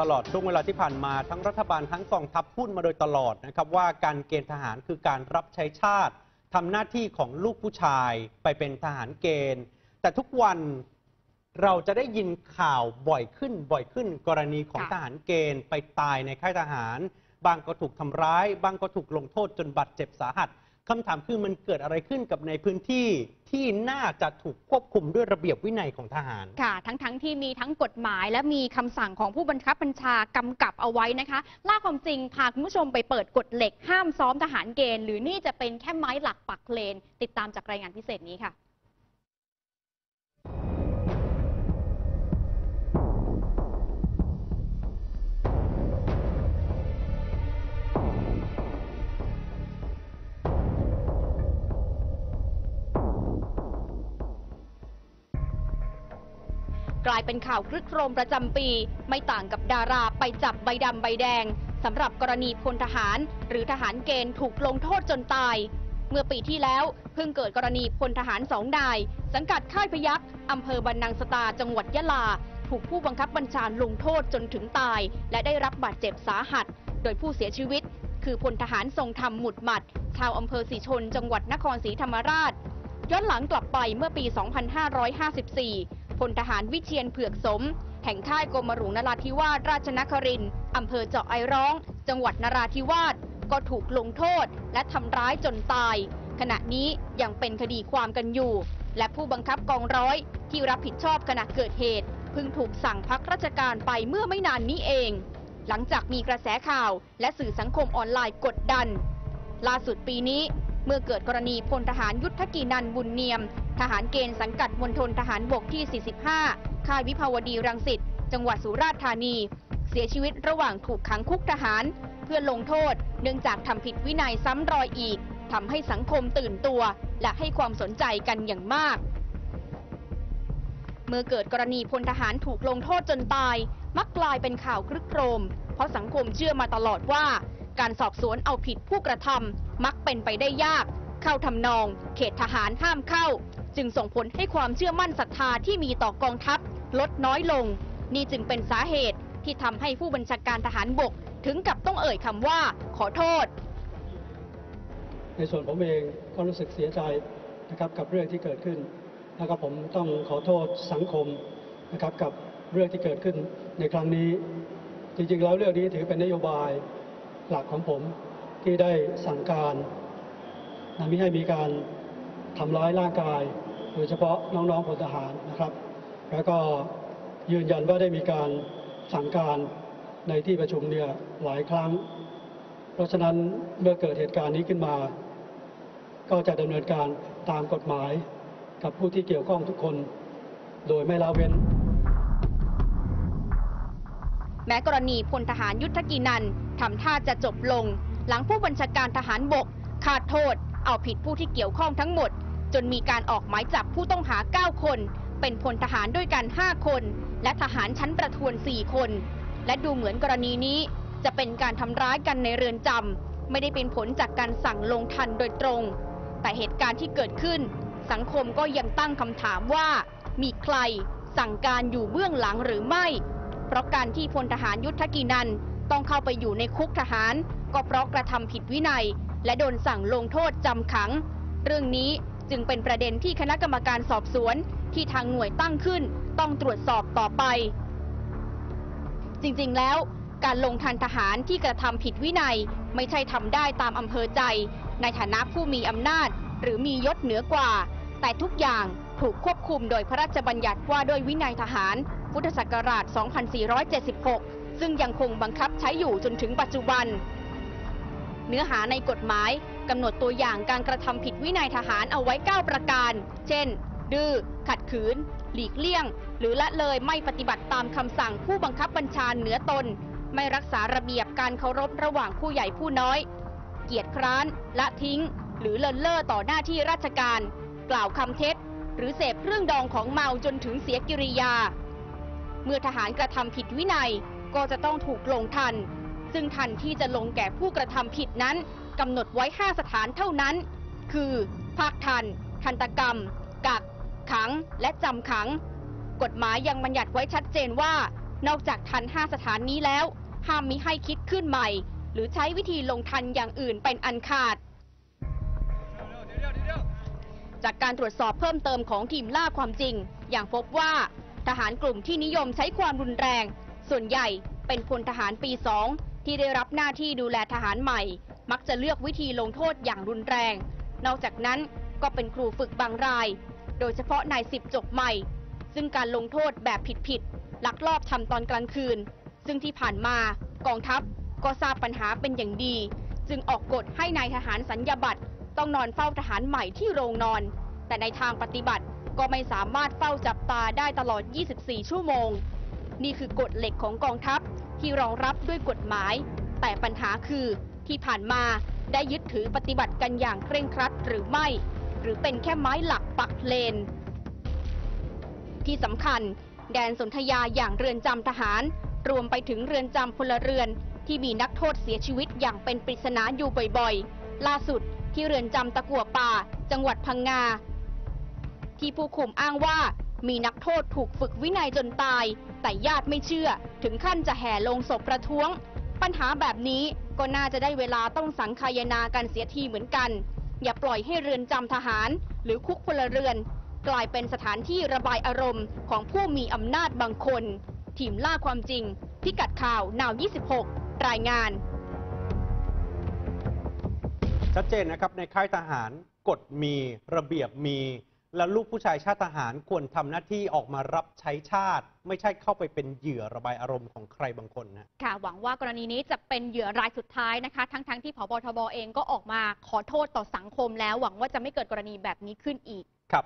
ตลอดช่วงเวลาที่ผ่านมาทั้งรัฐบาลทั้งกองทัพพูดมาโดยตลอดนะครับว่าการเกณฑ์ทหารคือการรับใช้ชาติทำหน้าที่ของลูกผู้ชายไปเป็นทหารเกณฑ์ แต่ทุกวันเราจะได้ยินข่าวบ่อยขึ้นบ่อยขึ้น กรณีของทหารเกณฑ์ไปตายในค่ายทหาร บางก็ถูกทำร้าย บางก็ถูกลงโทษจนบาดเจ็บสาหัส คำถามคือมันเกิดอะไรขึ้นกับในพื้นที่ที่น่าจะถูกควบคุมด้วยระเบียบวินัยของทหาร ค่ะ ทั้งทั้งที่มีทั้งกฎหมาย และมีคำสั่งของผู้บัญชาบัญชากำกับเอาไว้นะคะล่าความจริงพาคุณผู้ชมไปเปิดกฎเหล็กห้ามซ้อมทหารเกณฑ์ หรือนี่จะเป็นแค่ไม้หลักปักเลน ติดตามจากรายงานพิเศษนี้ค่ะ กลายเป็นข่าวคลึกโครมประจำปี ไม่ต่างกับดาราไปจับใบดำใบแดงสำหรับกรณีพลทหาร หรือทหารเกณฑ์ถูกลงโทษจนตาย เมื่อปีที่แล้วเพิ่งเกิดกรณีพลทหารสองนาย สังกัดค่ายพยัคฆ์อำเภอบันนังสตาจังหวัดยะลา ถูกผู้บังคับบัญชาลงโทษจนถึงตาย และได้รับบาดเจ็บสาหัส โดยผู้เสียชีวิต คือพลทหารทรงธรรมหมุดหมัด ชาวอำเภอสีชน จังหวัดนครศรีธรรมราชย้อนหลังกลับไปเมื่อปี 2554 พลทหารวิเชียนเผือกสม แห่งค่ายกรมหลวงนราธิวาสราชนครินอำเภอเจาะไอร้อง จังหวัดนราธิวาสก็ถูกลงโทษและทำร้ายจนตาย ขณะนี้ยังเป็นคดีความกันอยู่ และผู้บังคับกองร้อยที่รับผิดชอบขณะเกิดเหตุเพิ่งถูกสั่งพักราชการไปเมื่อไม่นานนี้เอง หลังจากมีกระแสข่าวและสื่อสังคมออนไลน์กดดัน ล่าสุดปีนี้ เมื่อเกิดกรณีพลทหารยุทธกินันบุญเนียม ทหารเกณฑ์สังกัดมณฑลทหารบกที่ 45 ค่ายวิภาวดีรังสิต จังหวัดสุราษฎร์ธานี เสียชีวิตระหว่างถูกขังคุกทหาร เพื่อลงโทษ เนื่องจากทำผิดวินัยซ้ำรอยอีกทำให้สังคมตื่นตัว และให้ความสนใจกันอย่างมาก เมื่อเกิดกรณีพลทหารถูกลงโทษจนตาย มักกลายเป็นข่าวครึกโครม เพราะสังคมเชื่อมาตลอดว่า การสอบสวนเอาผิดผู้กระทำมักเป็นไปได้ยาก เข้าทำนอง เขตทหารห้ามเข้า จึงส่งผลให้ความเชื่อมั่นศรัทธาที่มีต่อกองทัพ ลดน้อยลง นี่จึงเป็นสาเหตุที่ทำให้ผู้บัญชาการทหารบก ถึงกับต้องเอ่ยคำว่า ขอโทษ ในส่วนผมเองก็รู้สึกเสียใจนะครับกับเรื่องที่เกิดขึ้นแล้วก็ผมต้องขอโทษสังคมนะครับกับเรื่องที่เกิดขึ้นในครั้งนี้ จริงๆแล้วเรื่องนี้ถือเป็นนโยบาย หลักของผมที่ได้สั่งการนะไม่ให้มีการทำร้ายร่างกาย โดยเฉพาะน้องๆพลทหารนะครับ แล้วก็ยืนยันว่าได้มีการสั่งการในที่ประชุมเนี่ยหลายครั้ง เพราะฉะนั้นเมื่อเกิดเหตุการณ์นี้ขึ้นมา ก็จะดำเนินการตามกฎหมายกับผู้ที่เกี่ยวข้องทุกคน โดยไม่ละเว้น แม้กรณีพลทหารยุทธกินันทำท่าจะจบลง หลังผู้บัญชาการทหารบกขาดโทษ เอาผิดผู้ที่เกี่ยวข้องทั้งหมด จนมีการออกหมายจับผู้ต้องหา 9 คน เป็นพลทหารด้วยกัน 5 คน และทหารชั้นประทวน 4 คน และดูเหมือนกรณีนี้จะเป็นการทำร้ายกันในเรือนจำไม่ได้เป็นผลจากการสั่งลงทันโดยตรง แต่เหตุการณ์ที่เกิดขึ้น สังคมก็ยังตั้งคำถามว่า มีใครสั่งการอยู่เบื้องหลังหรือไม่ เพราะการที่พลทหารยุทธกินันต้องเข้าไปอยู่ในคุกทหาร ก็เพราะกระทำผิดวินัย และโดนสั่งลงโทษจำขัง เรื่องนี้จึงเป็นประเด็นที่คณะกรรมการสอบสวน ที่ทางหน่วยตั้งขึ้น ต้องตรวจสอบต่อไป จริงๆแล้ว การลงทันทหารที่กระทำผิดวินัยไม่ใช่ทำได้ตามอำเภอใจ ในฐานะผู้มีอำนาจ หรือมียศเหนือกว่า แต่ทุกอย่างถูกควบคุมโดยพระราชบัญญัติว่าด้วยวินัยทหาร พุทธศักราช 2476 ซึ่งยังคงบังคับใช้อยู่จนถึงปัจจุบัน เนื้อหาในกฎหมายกำหนดตัวอย่างการกระทำผิดวินัยทหารเอาไว้ 9 ประการ เช่น ดื้อ ขัดขืน หลีกเลี่ยง หรือละเลยไม่ปฏิบัติตามคำสั่งผู้บังคับบัญชาเหนือตน ไม่รักษาระเบียบการเคารพระหว่างผู้ใหญ่ผู้น้อย เกียรติคร้าน ละทิ้ง หรือเลินเล่อต่อหน้าที่ราชการ กล่าวคำเท็จ หรือเสพเครื่องดองของเมาจนถึงเสียกิริยา เมื่อทหารกระทำผิดวินัยก็จะต้องถูกลงทัน ซึ่งทันที่จะลงแก่ผู้กระทำผิดนั้นกำหนดไว้ 5 สถานเท่านั้น คือภาคทัน ทันตกรรม กัก ขัง และจำขัง กฎหมายยังบัญญัติไว้ชัดเจนว่า นอกจากทัน 5 สถานนี้แล้ว ห้ามมิให้คิดขึ้นใหม่ หรือใช้วิธีลงทันอย่างอื่นเป็นอันขาดจากการตรวจสอบเพิ่มเติมของทีมล่าความจริง อย่างพบว่า ทหารกลุ่มที่นิยมใช้ความรุนแรง ส่วนใหญ่เป็นพลทหารปี2ที่ได้รับหน้าที่ดูแลทหารใหม่ มักจะเลือกวิธีลงโทษอย่างรุนแรง นอกจากนั้นก็เป็นครูฝึกบางราย โดยเฉพาะนายสิบจบใหม่ ซึ่งการลงโทษแบบผิดๆลักลอบทำตอนกลางคืน ซึ่งที่ผ่านมากองทัพก็ทราบปัญหาเป็นอย่างดี จึงออกกฎให้นายทหารสัญญาบัตรต้องนอนเฝ้าทหารใหม่ที่โรงนอน แต่ในทางปฏิบัติก็ไม่สามารถเฝ้าจับตาได้ตลอด 24 ชั่วโมง นี่คือกฎเหล็กของกองทัพที่รองรับด้วยกฎหมาย แต่ปัญหาคือที่ผ่านมาได้ยึดถือปฏิบัติกันอย่างเคร่งครัดหรือไม่ หรือเป็นแค่ไม้หลักปักเลน ที่สำคัญ แดนสนธยาอย่างเรือนจำทหาร รวมไปถึงเรือนจำพลเรือนที่มีนักโทษเสียชีวิตอย่างเป็นปริศนาอยู่บ่อยๆ ล่าสุดที่เรือนจำตะกัวป่า จังหวัดพังงา ที่ผู้คุมอ้างว่ามีนักโทษถูกฝึกวินัยจนตาย แต่ญาติไม่เชื่อ ถึงขั้นจะแห่ลงศพประท้วง ปัญหาแบบนี้ก็น่าจะได้เวลาต้องสังคายนากันเสียทีเหมือนกัน อย่าปล่อยให้เรือนจำทหาร หรือคุกพลเรือน กลายเป็นสถานที่ระบายอารมณ์ของผู้มีอำนาจบางคน ทีมล่าความจริง พิกัดข่าวนาว 26 รายงาน ชัดเจนนะครับในค่ายทหารกฎมีระเบียบมี และลูกผู้ชายชาติทหารควรทำหน้าที่ออกมารับใช้ชาติ ไม่ใช่เข้าไปเป็นเหยื่อระบายอารมณ์ของใครบางคนนะ ค่ะ หวังว่ากรณีนี้จะเป็นเหยื่อรายสุดท้ายนะคะ ทั้งๆทที่ผบทบเองก็ออกมาขอโทษต่อสังคมแล้ว หวังว่าจะไม่เกิดกรณีแบบนี้ขึ้นอีก ครับ